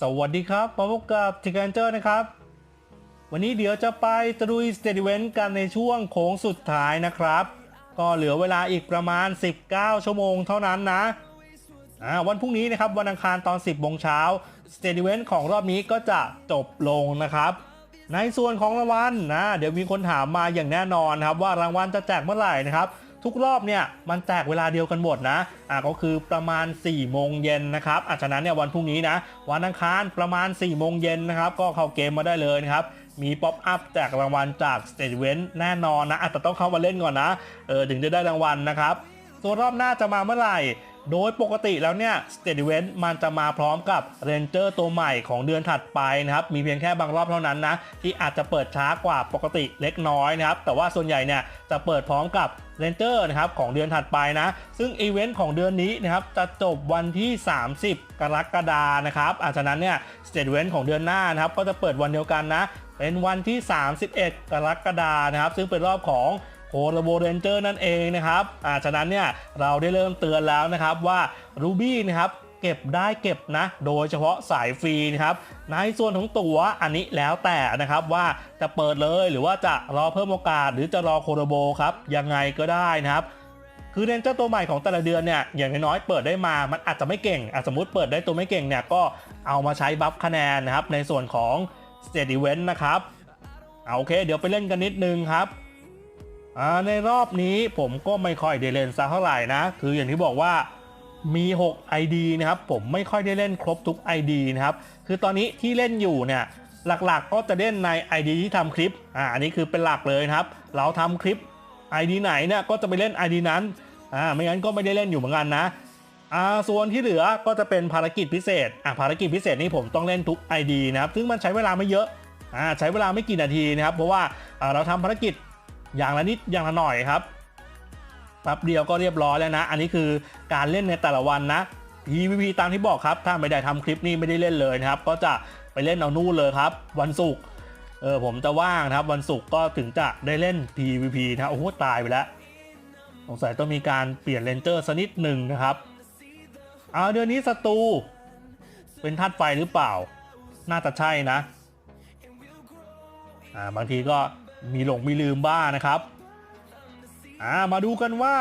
สวัสดีครับมาพบกับทิกนเจอร์นะครับ วันนี้เดี๋ยวจะไปตะลุยสเตดิเวนกันในช่วงโค้งสุดท้ายนะครับ ก็เหลือเวลาอีกประมาณ 19 ชั่วโมงเท่านั้นนะวันพรุ่งนี้นะครับวันอังคารตอน 10โมงเช้าสเตดิเวนของรอบนี้ก็จะจบลงนะครับ ในส่วนของรางวัลนะเดี๋ยวมีคนถามมาอย่างแน่นอนครับว่ารางวัลจะแจกเมื่อไหร่นะครับ ทุกรอบเนี่ยมันแจกเวลาเดียวกันหมดนะอ่าก็คือประมาณ4โมงเย็นนะครับอาฉะนั้นเนี่ยวันพรุ่งนี้นะวันอังคารประมาณ4โมงเย็นนะครับก็เข้าเกมมาได้เลยนะครับมีป๊อปอัพแจกรางวัลจากสเตจเวนแน่นอนนะอาจจะต้องเข้ามาเล่นก่อนนะเออถึงจะได้รางวัลนะครับส่วนรอบหน้าจะมาเมื่อไหร่ โดยปกติแล้วเนี่ยสเต e เวนมันจะมาพร้อมกับเรนเจอร์ตัวใหม่ของเดือนถัดไปนะครับ มีเพียงแค่บางรอบเท่านั้นนะ ที่อาจจะเปิดช้ากว่าปกติเล็กน้อยนะครับ แต่ว่าส่วนใหญ่เนี่ยจะเปิดพร้อมกับเรนเจอร์นะครับของเดือนถัดไปนะ ซึ่งอีเวนต์ของเดือนนี้นะครับจะจบวันที่ 30 กรกฎานะครับอาฉะนั้นเนี่ยสเต e เวนของเดือนหน้านะครับก็จะเปิดวันเดียวกันนะ เป็นวันที่ 31 กรกฎานะครับ ซึ่งเป็นรอบของ โคโรโบเรนเจอร์นั่นเองนะครับอ่าฉะนั้นเนี่ยเราได้เริ่มเตือนแล้วนะครับว่า Ruby นะครับเก็บได้เก็บนะ โดยเฉพาะสายฟรีนะครับ ในส่วนของตั๋วอันนี้แล้วแต่นะครับว่าจะเปิดเลยหรือว่าจะรอเพิ่มโอกาส หรือจะรอโคโรโบครับยังไงก็ได้นะครับคือเรนเจอร์ตัวใหม่ของแต่ละเดือนเนี่ยอย่างน้อยๆเปิดได้มา มันอาจจะไม่เก่งอะสมมติเปิดได้ตัวไม่เก่งเนี่ยก็เอามาใช้บัฟคะแนนนะครับในส่วนของ State Event นะครับเอาโอเค เดี๋ยวไปเล่นกันนิดนึงครับ ในรอบนี้ผมก็ไม่ค่อยได้เล่นสักเท่าไหร่นะ คืออย่างที่บอกว่ามี 6 ID นะครับ ผมไม่ค่อยได้เล่นครบทุก ID นะครับ คือตอนนี้ที่เล่นอยู่เนี่ยหลักๆก็จะเล่นใน ID ที่ทำคลิป อ่า อันนี้คือเป็นหลักเลยครับ เราทำคลิป ID ไหนเนี่ยก็จะไปเล่น ID นั้น อ่า ไม่งั้นก็ไม่ได้เล่นอยู่เหมือนกันนะ อ่า ส่วนที่เหลือก็จะเป็นภารกิจพิเศษ อ่า ภารกิจพิเศษนี้ผมต้องเล่นทุก ID นะครับ ซึ่งมันใช้เวลาไม่เยอะ อ่า ใช้เวลาไม่กี่นาทีนะครับ เพราะว่าเราทำภารกิจ อย่างละนิดอย่างละหน่อยครับแป๊บเดียวก็เรียบร้อยแล้วนะ อันนี้คือการเล่นในแต่ละวันนะ PVP ตามที่บอกครับ ถ้าไม่ได้ทำคลิปนี้ไม่ได้เล่นเลยนะครับ ก็จะไปเล่นเอานู่นเลยครับ วันศุกร์เออผมจะว่างนะครับ วันศุกร์ก็ถึงจะได้เล่น PVP นะโอ้โหตายไปแล้วสงสัยต้องมีการเปลี่ยนเลนเจอร์สักนิดหนึ่งนะครับเอาเดือนนี้ศัตรูเป็นธาตุไฟหรือเปล่า น่าจะใช่นะอ่าบางทีก็ มีหลงมีลืมบ้างนะครับอ่ามาดูกันว่า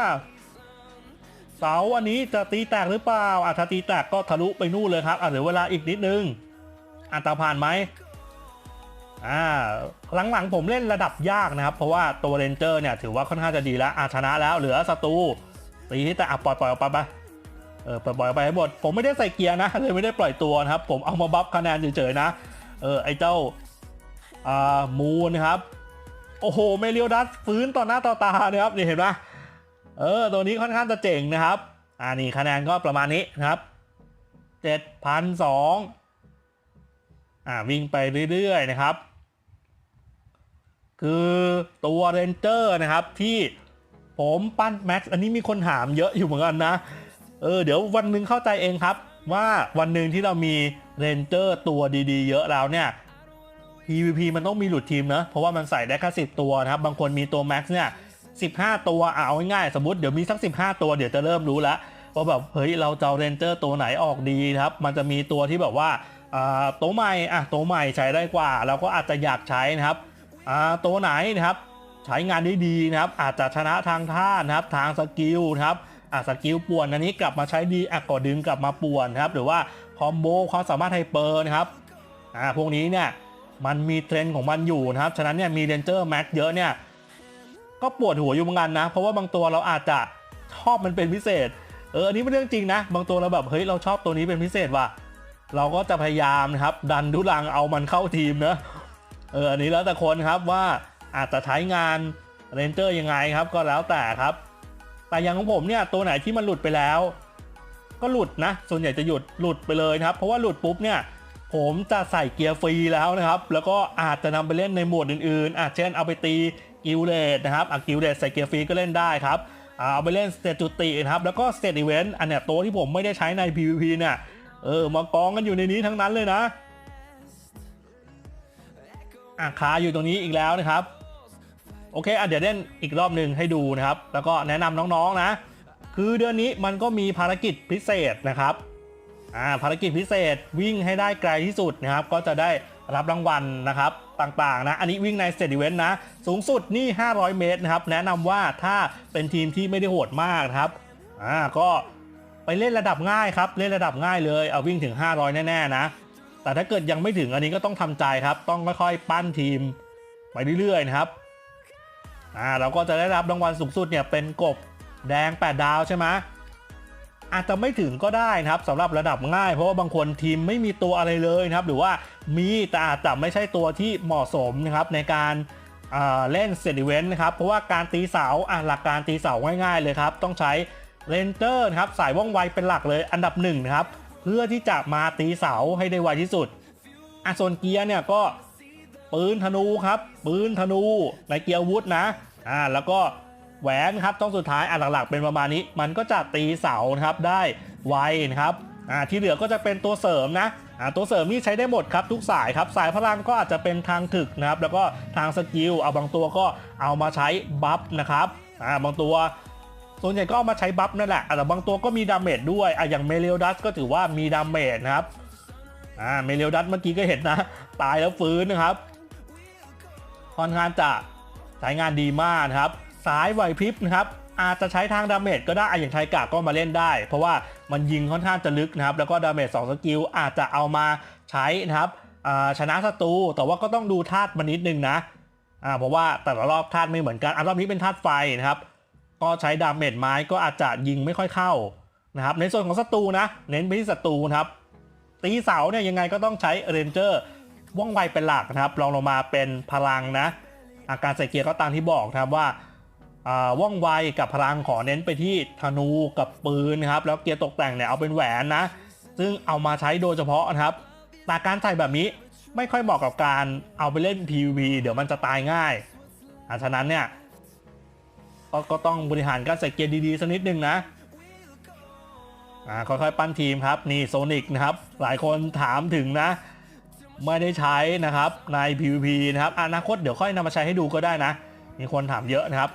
เสาอันนี้จะตีแตกหรือเปล่าอะถ้าตีแตกก็ทะลุไปนู่นเลยครับอะเหลือเวลาอีกนิดนึงอันตาผ่านไหมอ่าหลังๆผมเล่นระดับยากนะครับ เพราะว่าตัวเรนเจอร์เนี่ยถือว่าค่อนข้างจะดีแล้วอะชนะแล้วเหลือศัตรูตีที่แต่อะปล่อยปล่อยออกไปไปเออปล่อยปล่อยอกไปให้หมดผมไม่ได้ใส่เกียร์นะเลยไม่ได้ปล่อยตัวนะครับ ผมเอามาบัฟคะแนนเฉยๆนะเออไอเจ้าอ่ามูนครับ โอ้โห เมเรียวดัสฟื้นต่อหน้าต่อตานะครับนี่เห็นไหมเออ ตัวนี้ค่อนข้างจะเจ๋งนะครับ อ่านี่คะแนนก็ประมาณนี้นะครับเจ็ดพันสองอ่าวิ่งไปเรื่อยๆนะครับ คือตัวเรนเจอร์นะครับที่ผมปั้นแม็กซ์อันนี้มีคนถามเยอะอยู่เหมือนกันนะ เออเดี๋ยววันหนึ่งเข้าใจเองครับ ว่าวันหนึ่งที่เรามีเรนเจอร์ตัวดีๆ เยอะแล้วเนี่ย PVP มันต้องมีหลุดทีมนะ เพราะว่ามันใส่ได้แค่สิตัวนะครับ บางคนมีตัว Max เนี่ย15ตัวเอาง่ายๆสมมติเดี๋ยวมีสัก 15 ตัวเดี๋ยวจะเริ่มรู้แล้วว่าแบบเฮ้ยเราจะเอาเรนเจอร์ตัวไหนออกดีนะครับ มันจะมีตัวที่แบบว่าตัวใหม่อะตัวใหม่ใช้ได้กว่า เราก็อาจจะอยากใช้นะครับตัวไหนนะครับใช้งานได้ดีนะครับ อาจจะชนะทางท่านะครับทางสกิลนะครับอะสกิลป่วนอันนี้กลับมาใช้ดีอะก็ดึงกลับมาป่วนนะครับหรือว่าคอมโบความสามารถไฮเปอร์นะครับอ่าพวกนี้เนี่ย มันมีเทรนด์ของมันอยู่นะครับ ฉะนั้นเนี่ยมีเรนเจอร์แม็กเยอะเนี่ยก็ปวดหัวอยู่เหมือนกันนะ เพราะว่าบางตัวเราอาจจะชอบมันเป็นพิเศษ เอออันนี้เป็นเรื่องจริงนะ บางตัวเราแบบเฮ้ยเราชอบตัวนี้เป็นพิเศษว่ะเราก็จะพยายามนะครับ ดันทุลังเอามันเข้าทีมนะเอออันนี้แล้วแต่คนครับว่าอาจจะใช้งานเรนเจอร์ยังไงครับ ก็แล้วแต่ครับ แต่อย่างของผมเนี่ยตัวไหนที่มันหลุดไปแล้ว ก็หลุดนะ ส่วนใหญ่จะหยุดหลุดไปเลยนะครับ เพราะว่าหลุดปุ๊บเนี่ย ผมจะใส่เกียร์ฟรีแล้วนะครับ แล้วก็อาจจะนำไปเล่นในโหมดอื่นๆ อาจเช่นเอาไปตีกิลเลดนะครับอะกิลเลดใส่เกียร์ฟรีก็เล่นได้ครับเอาไปเล่นสเตจจุตินะครับแล้วก็สเตจอีเวนต์อันเนี้ยตัวที่ผมไม่ได้ใช้ใน PVP เนี่ยเออมากองกันอยู่ในนี้ทั้งนั้นเลยนะอะคาอยู่ตรงนี้อีกแล้วนะครับโอเคอะเดี๋ยวเล่นอีกรอบหนึ่งให้ดูนะครับ แล้วก็แนะนำน้องๆนะ คือเดือนนี้มันก็มีภารกิจพิเศษนะครับ อ่าภารกิจพิเศษวิ่งให้ได้ไกลที่สุดนะครับ ก็จะได้รับรางวัลนะครับต่างๆนะอันนี้วิ่งในสเตดิเวนนะสูงสุดนี่ 500 เมตรนะครับแนะนำว่าถ้าเป็นทีมที่ไม่ได้โหดมากนะครับอ่าก็ไปเล่นระดับง่ายครับเล่นระดับง่ายเลยเอาวิ่งถึง 500 แน่ๆนะแต่ถ้าเกิดยังไม่ถึงอันนี้ก็ต้องทำใจครับ ต้องค่อยๆ ปั้นทีมไปเรื่อยๆนะครับอ่าเราก็จะได้รับรางวัลสูงสุดเนี่ยเป็นกบแดง 8 ดาวใช่ไหม อาจจะไม่ถึงก็ได้นะครับสำหรับระดับง่าย เพราะว่าบางคนทีมไม่มีตัวอะไรเลยนะครับ หรือว่ามีแต่อาจจะไม่ใช่ตัวที่เหมาะสมนะครับในการอ่าเล่นเซตอีเวนต์นะครับ เพราะว่าการตีเสาอะหลักการตีเสาง่ายๆเลยครับ ต้องใช้เรนเจอร์นะครับสายว่องไวเป็นหลักเลยอันดับหนึ่งนะครับ เพื่อที่จะมาตีเสาให้ได้ไวที่สุดอะส่วนเกียร์เนี่ยก็ปืนธนูครับ ปืนธนูในเกียร์วุธนะอ่าแล้วก็ แหวนครับต้องสุดท้ายอะหลักๆ เป็นประมาณนี้ มันก็จะตีเสานะครับได้ไวนะครับอ่าที่เหลือก็จะเป็นตัวเสริมนะอ่าตัวเสริมนี่ใช้ได้หมดครับทุกสายครับสายพลังก็อาจจะเป็นทางถึกนะครับ แล้วก็ทางสกิลเอาบางตัวก็เอามาใช้บัฟนะครับอ่าบางตัวส่วนใหญ่ก็เอามาใช้บัฟนั่นแหละอะแต่บางตัวก็มีดาเมจด้วยอะอย่างเมเลดัสก็ถือว่ามีดาเมจนะครับอ่าเมเลดัสเมื่อกี้ก็เห็นนะ ตายแล้วฟื้นนะครับค่อนข้างจะใช้งานดีมากนะครับ สายไหวพริบนะครับอาจจะใช้ทางดาเมจก็ได้อย่างไทกาก็มาเล่นได้ เพราะว่ามันยิงค่อนข้างจะลึกนะครับ แล้วก็ดาเมจ2สกิลอาจจะเอามาใช้นะครับชนะศัตรูแต่ว่าก็ต้องดูธาตุมานิดนึงนะเพราะว่าแต่ละรอบธาตุไม่เหมือนกันอันรอบนี้เป็นธาตุไฟนะครับ ก็ใช้ดาเมจไม้ก็อาจจะยิงไม่ค่อยเข้านะครับ ในส่วนของศัตรูนะ เน้นไปที่ศัตรูนะครับ ตีเสาเนี่ยยังไงก็ต้องใช้เรนเจอร์ว่องไวเป็นหลักนะครับรองลงมาเป็นพลังนะ อาการใส่เกียร์ก็ตามที่บอกนะครับว่า ว่องไวกับพลังขอเน้นไปที่ธนูกับปืนครับแล้วเกียร์ตกแต่งเนี่ยเอาเป็นแหวนนะ ซึ่งเอามาใช้โดยเฉพาะนะครับแต่การใส่แบบนี้ไม่ค่อยเหมาะกับการเอาไปเล่น PVP เดี๋ยวมันจะตายง่ายอะฉะนั้นเนี่ยกก็ต้องบริหารการใส่เกียร์ดีๆสักนิดนึงนะอ่าค่อยๆปั้นทีมครับนี่โซนิกนะครับหลายคนถามถึงนะ ไม่ได้ใช้นะครับใน PVP นะครับอนาคตเดี๋ยวค่อยนำมาใช้ให้ดูก็ได้นะ มีคนถามเยอะนะครับ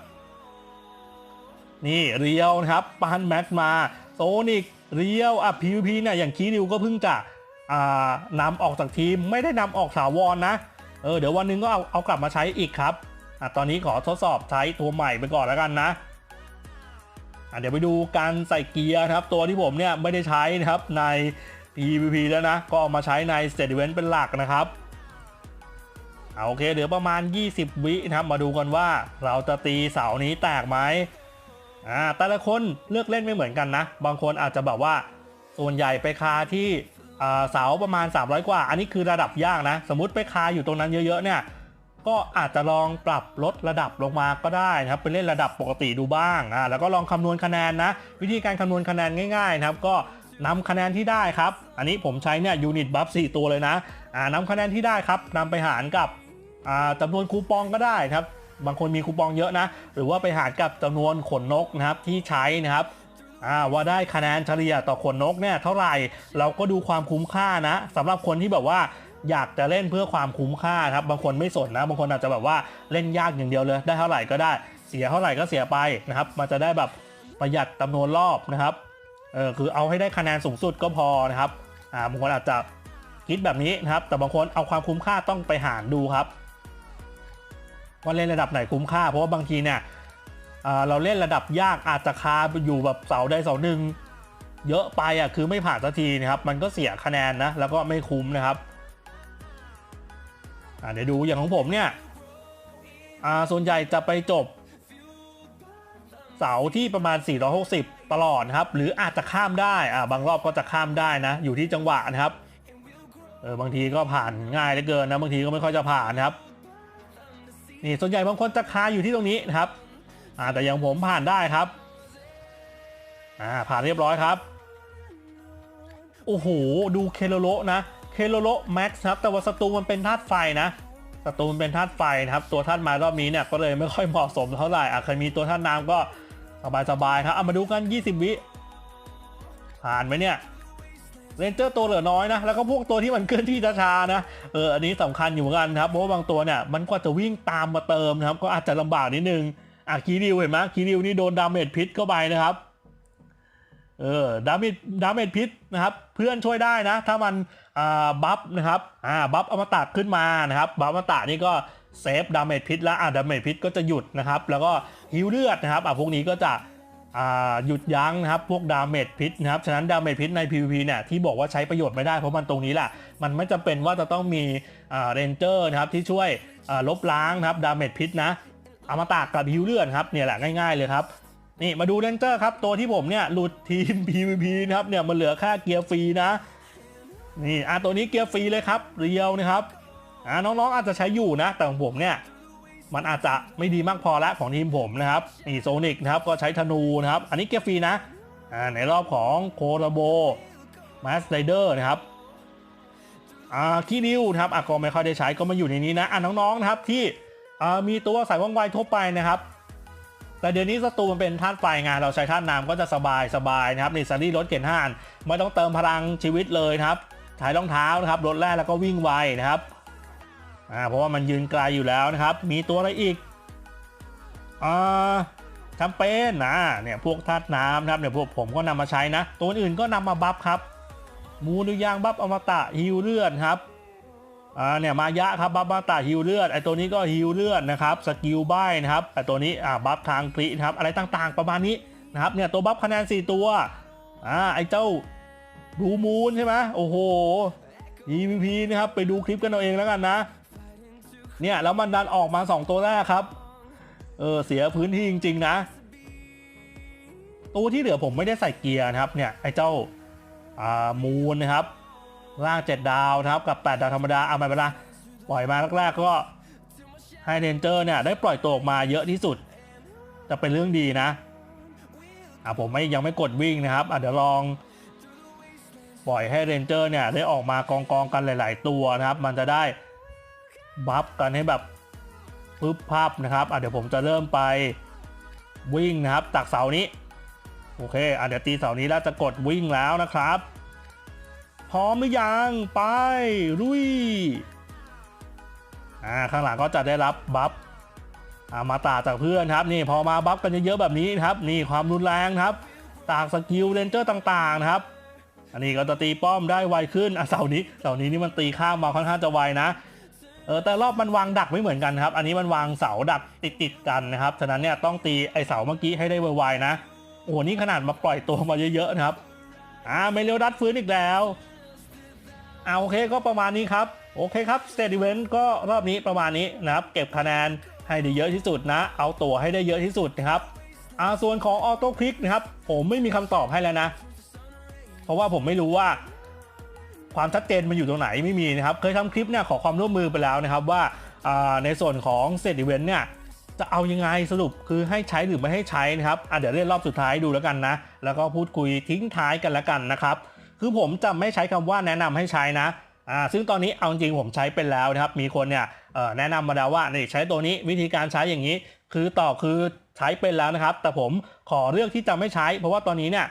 นี่เรียวนะครับปันแม็กมาโซนิกเรียวอะ PVP เนี่ยอย่างคีริวก็เพิ่งจะอ่านำออกจากทีมไม่ได้นำออกถาวรนนะเออเดี๋ยววันหนึงก็เอาเอากลับมาใช้อีกครับอะตอนนี้ขอทดสอบใช้ตัวใหม่ไปก่อนแล้วกันนะอะเดี๋ยวไปดูการใส่เกียร์นะครับ ตัวที่ผมเนี่ยไม่ได้ใช้นะครับใน PVP แล้วนะ ก็เอามาใช้ใน State Event เป็นหลักนะครับเอาโอเคเดี๋ยวประมาณ 20 วินะครับมาดูกันว่าเราจะตีเสานี้แตกไหม อ่าแต่ละคนเลือกเล่นไม่เหมือนกันนะ บางคนอาจจะแบบว่าส่วนใหญ่ไปคาที่อ่าเสาประมาณ 300 กว่า อันนี้คือระดับยากนะ สมมติไปคาอยู่ตรงนั้นเยอะๆเนี่ยก็อาจจะลองปรับลดระดับลงมาก็ได้นะครับไปเล่นระดับปกติดูบ้างอ่าแล้วก็ลองคำนวณคะแนนนะ วิธีการคำนวณคะแนนง่ายๆนะครับ ก็นำคะแนนที่ได้ครับ อันนี้ผมใช้เนี่ยยูนิตบัฟ4ตัวเลยนะอ่านำคะแนนที่ได้ครับนำไปหารกับอ่าจำนวนคูปองก็ได้ครับ บางคนมีคูปองเยอะนะ หรือว่าไปหารกับจำนวนขนนกนะครับที่ใช้นะครับว่าได้คะแนนเฉลี่ยต่อขนนกเนี่ยเท่าไหร่เราก็ดูความคุ้มค่านะสำหรับคนที่แบบว่าอยากจะเล่นเพื่อความคุ้มค่าครับบางคนไม่สนนะ บางคนอาจจะแบบว่าเล่นยากอย่างเดียวเลย ได้เท่าไหร่ก็ได้เสียเท่าไหร่ก็เสียไปนะครับมันจะได้แบบประหยัดจำนวนรอบนะครับเออคือเอาให้ได้คะแนนสูงสุดก็พอนะครับอ่าบางคนอาจจะคิดแบบนี้นะครับ แต่บางคนเอาความคุ้มค่าต้องไปหารดูครับ ว่าเล่นระดับไหนคุ้มค่า เพราะว่าบางทีเนี่ยเราเล่นระดับยากอาจจะคาอยู่แบบเสาใดเสาหนึ่งเยอะไปอะคือไม่ผ่านสักทีนะครับ มันก็เสียคะแนนนะแล้วก็ไม่คุ้มนะครับอ่าเดี๋ยวดูอย่างของผมเนี่ยอ่าส่วนใหญ่จะไปจบ เสาที่ประมาณ 460 ตลอดนะครับ หรืออาจจะข้ามได้อ่าบางรอบก็จะข้ามได้นะ อยู่ที่จังหวะนะครับเออบางทีก็ผ่านง่ายเหลือเกินนะบางทีก็ไม่ค่อยจะผ่านนะครับ นี่ส่วนใหญ่บางคนจะคาอยู่ที่ตรงนี้นะครับอ่าแต่อย่างผมผ่านได้ครับอ่าผ่านเรียบร้อยครับ โอ้โห ดูเคโลโลนะ เคโลโลแม็กซ์ครับ แต่ว่าศัตรูมันเป็นธาตุไฟนะศัตรูมันเป็นธาตุไฟนะครับ ตัวธาตุไม้รอบนี้เนี่ยก็เลยไม่ค่อยเหมาะสมเท่าไหร่อะเคยมีตัวธาตุน้ำก็สบายๆครับเอามาดูกัน 20 วิผ่านไหมเนี่ย เรนเจอร์ตัวเหลือน้อยนะ แล้วก็พวกตัวที่มันเคลื่อนที่ช้าๆนะ เออ อันนี้สำคัญอยู่เหมือนกันครับ เพราะว่าบางตัวเนี่ย มันก็จะวิ่งตามมาเติมนะครับ ก็อาจจะลำบากนิดนึง อะคีริวเห็นไหมคีริวนี่โดนดาเมจพิษเข้าไปนะครับ เออ ดาเมจ ดาเมจพิษนะครับ เพื่อนช่วยได้นะ ถ้ามัน อ่า บัฟนะครับ อ่า บัฟอมตะขึ้นมานะครับ บัฟอมตะนี่ก็เซฟดาเมจพิษแล้ว อ่าดาเมจพิษก็จะหยุดนะครับ แล้วก็ฮิวเลือดนะครับ อ่าพวกนี้ก็จะ หยุดยั้งนะครับพวกดาเมจพิษนะครับฉะนั้นดาเมจพิษใน PVP เนี่ยที่บอกว่าใช้ประโยชน์ไม่ได้เพราะมันตรงนี้แหละมันไม่จำเป็นว่าจะต้องมีเรนเจอร์นะครับที่ช่วยลบล้างนะครับดาเมจพิษนะอมตะกับฮิวเลือดครับเนี่ยแหละง่ายๆเลยครับนี่มาดูเรนเจอร์ครับตัวที่ผมเนี่ยหลุดทีม PVP นะครับเนี่ยมันเหลือค่าเกียร์ฟรีนะนี่อะตัวนี้เกียร์ฟรีเลยครับเรียวนะครับอ่าน้องๆอาจจะใช้อยู่นะแต่ของผมเนี่ย มันอาจจะไม่ดีมากพอแล้วของทีมผมนะครับนี่โซนิกนะครับก็ใช้ธนูนะครับ อันนี้เกียร์ฟรีนะอ่าในรอบของโคโรโบมาสไดเดอร์นะครับอ่าคีนิวนะครับอะก็ไม่ค่อยได้ใช้ก็มาอยู่ในนี้นะอะน้องๆนะครับที่อ่ามีตัวสายว่องไวทั่วไปนะครับ แต่เดี๋ยวนี้ศัตรูมันเป็นธาตุไฟไงเราใช้ธาตุน้ำก็จะสบายสบายนะครับนี่ซารี่รถเข็นห้านไม่ต้องเติมพลังชีวิตเลยนะครับใช้รองเท้านะครับรถแรกแล้วก็วิ่งไวนะครับ อ่าเพราะว่ามันยืนไกลอยู่แล้วนะครับ มีตัวอะไรอีกอ่าแชมเปญนะเนี่ยพวกธาตุน้ำนะครับเนี่ยพวกผมก็นำมาใช้นะ ตัวอื่นก็นำมาบัฟครับมูนุยางบัฟอมตะฮิวเลือดครับอ่าเนี่ยมายะครับบัฟอมตะฮิวเลือดไอตัวนี้ก็ฮิวเลือดนะครับสกิลใบนะครับไอตัวนี้อ่าบัฟทางคลินะครับอะไรต่างๆ ประมาณนี้นะครับเนี่ยตัวบัฟคะแนน 4 ตัวอ่าไอเจ้าดูมูนใช่ไหมโอ้โห EVP นะครับไปดูคลิปกันเอาเองแล้วกันนะ เนี่ยแล้วมันดันออกมา 2 ตัวแรกครับ เออเสียพื้นที่จริง ๆ นะ ตัวที่เหลือผมไม่ได้ใส่เกียร์นะครับเนี่ยไอ้เจ้าอ่ามูนนะครับล่าง 7 ดาวนะครับกับ 8 ดาวธรรมดาเอาไม่เป็นไรปล่อยมาแรกๆก็ให้เรนเจอร์เนี่ยได้ปล่อยตัวออกมาเยอะที่สุด จะเป็นเรื่องดีนะอ่าผมไม่ยังไม่กดวิ่งนะครับอะเดี๋ยวลองปล่อยให้เรนเจอร์เนี่ยได้ออกมากองกองๆกันหลาย ๆ ตัวนะครับ มันจะได้ บัฟกันให้แบบปึ๊บพับนะครับอะเดี๋ยวผมจะเริ่มไปวิ่งนะครับจากเสานี้โอเคอะเดี๋ยวตีเสานี้แล้วจะกดวิ่งแล้วนะครับ พร้อมหรือยังไปลุยอ่าข้างหลังก็จะได้รับบัฟอามาตาจากเพื่อนครับนี่พอมาบัฟกันเยอะๆแบบนี้ครับ นี่ความรุนแรงครับจากสกิลเรนเจอร์ต่างๆนะครับ อันนี้ก็จะตีป้อมได้ไวขึ้นอะเสานี้เสานี้นี่มันตีข้ามมาค่อนข้างจะไวนะ เออแต่รอบมันวางดักไม่เหมือนกันครับ อันนี้มันวางเสาดักติดติดๆกันนะครับ ฉะนั้นเนี่ยต้องตีไอเสาเมื่อกี้ให้ได้ไวๆนะ โอ้โหนี่ขนาดมาปล่อยตัวมาเยอะๆนะครับ อ่าไม่เร็วดัดฟื้นอีกแล้วอ่าโอเคก็ประมาณนี้ครับ โอเคครับสเตดิเวนก็รอบนี้ประมาณนี้นะครับ เก็บคะแนนให้ได้เยอะที่สุดนะ เอาตัวให้ได้เยอะที่สุดนะครับอ่าส่วนของออโต้คลิกนะครับ ผมไม่มีคำตอบให้แล้วนะ เพราะว่าผมไม่รู้ว่า ความชัดเจนมันอยู่ตรงไหนไม่มีนะครับ เคยทำคลิปเนี่ยขอความร่วมมือไปแล้วนะครับว่าในส่วนของเซตอีเวนต์เนี่ยจะเอายังไงสรุปคือให้ใช้หรือไม่ให้ใช้นะครับอะเดี๋ยวเล่นรอบสุดท้ายดูแล้วกันนะ แล้วก็พูดคุยทิ้งท้ายกันแล้วกันนะครับคือผมจะไม่ใช้คำว่าแนะนำให้ใช้นะอ่าซึ่งตอนนี้เอาจริงผมใช้เป็นแล้วนะครับ มีคนเนี่ยแนะนำมาแล้วว่านี่ใช้ตัวนี้วิธีการใช้อย่างนี้ คือต่อคือใช้เป็นแล้วนะครับ แต่ผมขอเลือกที่จะไม่ใช้ เพราะว่าตอนนี้เนี่ย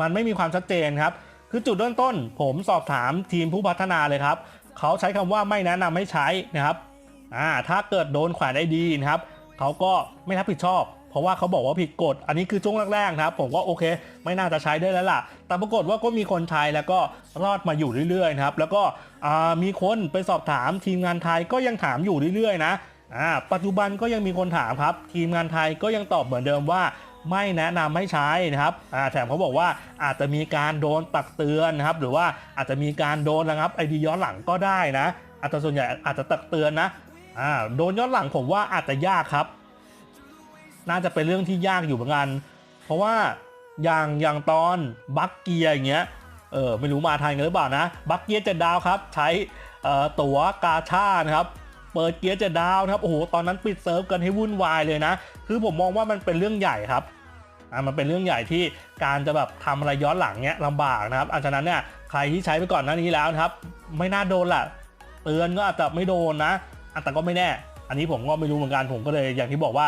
มันไม่มีความชัดเจนครับ คือจุดเริ่มต้น ผมสอบถามทีมผู้พัฒนาเลยครับเขาใช้คำว่าไม่แนะนำให้ใช้นะครับอ่าถ้าเกิดโดนแขวนไอดีนะครับเขาก็ไม่รับผิดชอบ เพราะว่าเขาบอกว่าผิดกฎ อันนี้คือช่วงแรกๆนะครับ ผมก็โอเค ไม่น่าจะใช้ได้แล้วล่ะ แต่ปรากฏว่าก็มีคนใช้แล้วก็รอดมาอยู่เรื่อยๆนะครับ แล้วก็มีคนไปสอบถามทีมงานไทยก็ยังถามอยู่เรื่อยๆนะปัจจุบันก็ยังมีคนถามครับ ทีมงานไทยก็ยังตอบเหมือนเดิมว่า ไม่แนะนำให้ใช้นะครับแถมเขาบอกว่าอาจจะมีการโดนตักเตือนนะครับ หรือว่าอาจจะมีการโดนระงับไอดีย้อนหลังก็ได้นะอาจจะส่วนใหญ่อาจจะตักเตือนนะอ่าโดนย้อนหลังผมว่าอาจจะยากครับ น่าจะเป็นเรื่องที่ยากอยู่เหมือนกัน เพราะว่าอย่างอย่างตอนบัคเกียร์อย่างเงี้ยเออไม่รู้มาทันกันหรือเปล่านะ บัคเกียร์เจ็ดดาวครับ ใช้ตั๋วกาชานะครับ เปิดเกียร์จ็ดาวนะครับโอ้โหตอนนั้นปิดเซิร์ฟกันให้วุ่นวายเลยนะ คือผมมองว่ามันเป็นเรื่องใหญ่ครับอ่ามันเป็นเรื่องใหญ่ที่การจะแบบทำอะไรย้อนหลังเนี้ยลำบากนะครับอันฉะนั้นเนี่ยใครที่ใช้ไปก่อนหน้านี้แล้วนะครับ ไม่น่าโดนแหละเตือนก็อาจจะไม่โดนนะอะแต่ก็ไม่แน่ อันนี้ผมก็ไม่รู้เหมือนกันผมก็เลยอย่างที่บอกว่า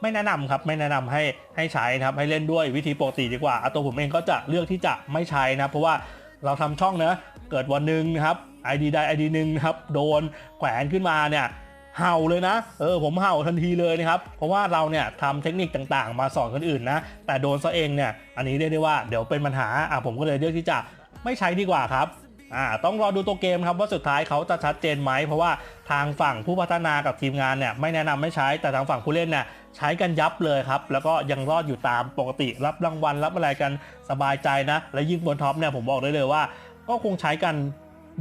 ไม่แนะนำครับไม่แนะนำให้ให้ใช้นะครับให้เล่นด้วยวิธีปกติดีกว่าอตัวผมเองก็จะเลือกที่จะไม่ใช้นะเพราะว่าเราทำช่องเนะเกิดวันหนึ่งนะครับ ID ใด ID หนึ่งนะครับโดนแขวนขึ้นมาเนี่ยเห่าเลยนะเออผมเห่าทันทีเลยนะครับเพราะว่าเราเนี่ยทำเทคนิคต่างๆ มาสอนคนอื่นนะแต่โดนซะเองเนี่ยอันนี้เรียกได้ว่าเดี๋ยวเป็นปัญหาอะผมก็เลยเลือกที่จะไม่ใช้ดีกว่าครับอ่าต้องรอดูตัวเกมครับว่าสุดท้ายเขาจะชัดเจนไหมเพราะว่าทางฝั่งผู้พัฒนากับทีมงานเนี่ยไม่แนะนำไม่ใช้แต่ทางฝั่งผู้เล่นเนี่ยใช้กันยับเลยครับ แล้วก็ยังรอดอยู่ตามปกติรับรางวัลรับอะไรกันสบายใจนะ และยิ่งบนท็อปเนี่ยผมบอกได้เลยว่า ก็คงใช้กัน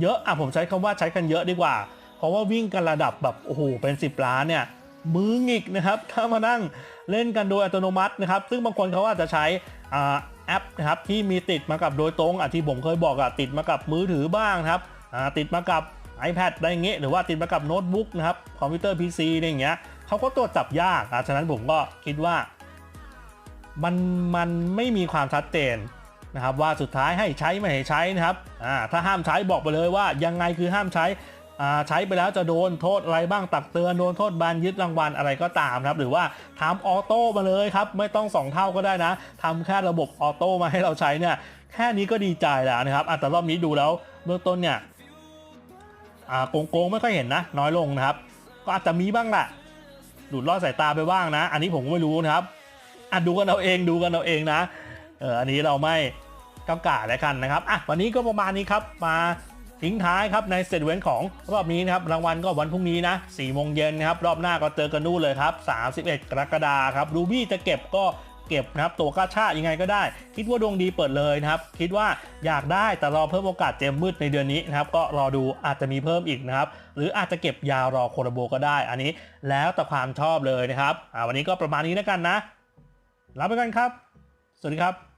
เยอะอะผมใช้คำว่าใช้กันเยอะดีกว่า เพราะว่าวิ่งกันระดับแบบโอ้โหเป็น10ล้านเนี่ยมือหงิกนะครับถ้ามานั่งเล่นกันโดยอัตโนมัตินะครับ ซึ่งบางคนเขาอาจจะใช้อ่าแอปนะครับที่มีติดมากับโดยตรงอะที่ผมเคยบอกอะติดมากับมือถือบ้างนะครับอ่าติดมากับ iPad อะไรอย่างเงี้ยหรือว่าติดมากับโน้ตบุ๊กนะครับคอมพิวเตอร์ PC อะไรอย่างเงี้ยเขาก็ตรวจจับยากอะฉะนั้นผมก็คิดว่า มันมันไม่มีความชัดเจน นะครับว่าสุดท้ายให้ใช้ไม่ให้ใช้นะครับอ่าถ้าห้ามใช้บอกไปเลยว่ายังไงคือห้ามใช้อ่าใช้ไปแล้วจะโดนโทษอะไรบ้างตักเตือนโดนโทษแบนยึดรางวัลอะไรก็ตามครับ หรือว่าทำออโต้มาเลยครับ ไม่ต้องสองเท่าก็ได้นะทำแค่ระบบออโต้มาให้เราใช้เนี่ยแค่นี้ก็ดีใจแล้วนะครับอะแต่รอบนี้ดูแล้วเบื้องต้นเนี่ยอ่าโกงโกงๆไม่ค่อยเห็นนะ น้อยลงนะครับ ก็อาจจะมีบ้างแหละดูดลอดสายตาไปบ้างนะ อันนี้ผมก็ไม่รู้นะครับอะดูกันเอาเองดูกันเอาเองนะ เอออันนี้เราไม่ก้าวก่ายแล้วกันนะครับอะวันนี้ก็ประมาณนี้ครับมาทิ้งท้ายครับในสเตเวนของรอบนี้นะครับรางวัลก็วันพรุ่งนี้นะ4โมงเย็นนะครับรอบหน้าก็เจอกันนู่นเลยครับ31 กรกฎาคมครับรูบี้จะเก็บก็เก็บนะครับตัวกาชาติยังไงก็ได้ คิดว่าดวงดีเปิดเลยนะครับ คิดว่าอยากได้แต่รอเพิ่มโอกาสเจมมืดในเดือนนี้นะครับ ก็รอดูอาจจะมีเพิ่มอีกนะครับ หรืออาจจะเก็บยาวรอโคโรโบก็ได้ อันนี้แล้วแต่ความชอบเลยนะครับอ่าวันนี้ก็ประมาณนี้แล้วกันนะลาไปกันครับ สวัสดีครับ